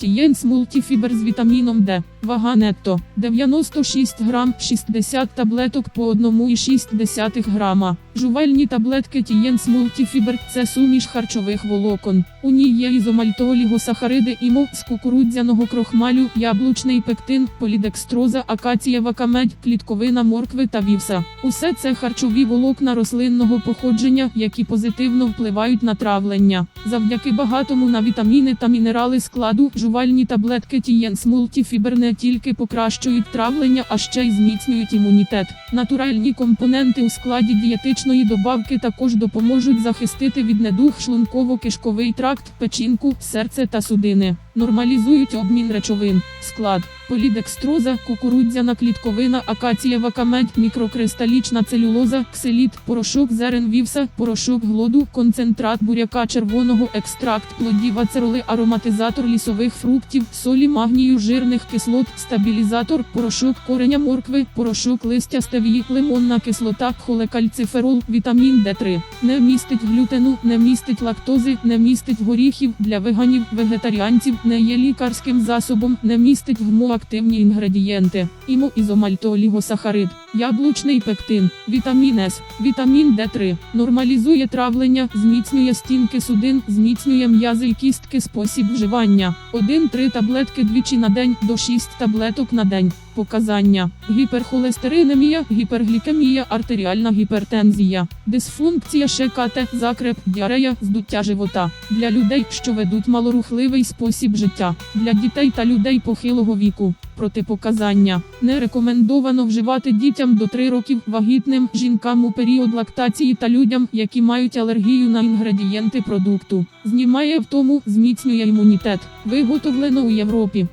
Тієнс мультіфібер з вітаміном Д. Вага нетто 96 грам, 60 таблеток по 1,6 грама. Жувальні таблетки Тієнс мультіфібер це суміш харчових волокон. У ній є ізомальтоолігосахариди і мов з кукурудзяного крохмалю, яблучний пектин, полідекстроза, акацієва камедь, клітковина моркви та вівса. Усе це харчові волокна рослинного походження, які позитивно впливають на травлення. Завдяки багатому на вітаміни та мінерали складу жувальні таблетки Тієнс мультіфібер не тільки покращують травлення, а ще й зміцнюють імунітет. Натуральні компоненти у складі дієтичної добавки також допоможуть захистити від недуг шлунково-кишковий тракт, печінку, серце та судини. Нормалізують обмін речовин. Склад полідекстроза, кукурудзяна клітковина, акацієва камедь, мікрокристалічна целюлоза, кселіт, порошок зерен вівса, порошок глоду, концентрат буряка червоного, екстракт плодів ацероли, ароматизатор лісових фруктів, солі магнію жирних кислот, стабілізатор, порошок кореня моркви, порошок листя стевії, лимонна кислота, холекальциферол, вітамін Д3. Не містить глютену, не містить лактози, не містить горіхів для веганів, вегетаріанців, не є лікарським засобом, не містить гмоактивні інгредієнти, імоізомальтоолігосахарид, яблучний пектин, вітамін С, вітамін Д3, нормалізує травлення, зміцнює стінки судин, зміцнює м'язи і кістки спосіб вживання. 1-3 таблетки двічі на день до 6 таблеток на день. Показання: гіперхолестеринемія, гіперглікемія, артеріальна гіпертензія, дисфункція ШКТ, закреп, діарея, здуття живота. Для людей, що ведуть малорухливий спосіб життя, для дітей та людей похилого віку. Протипоказання не рекомендовано вживати дітям до 3 років вагітним жінкам у період лактації та людям, які мають алергію на інгредієнти продукту. Знімає втому, зміцнює імунітет. Виготовлено у Європі.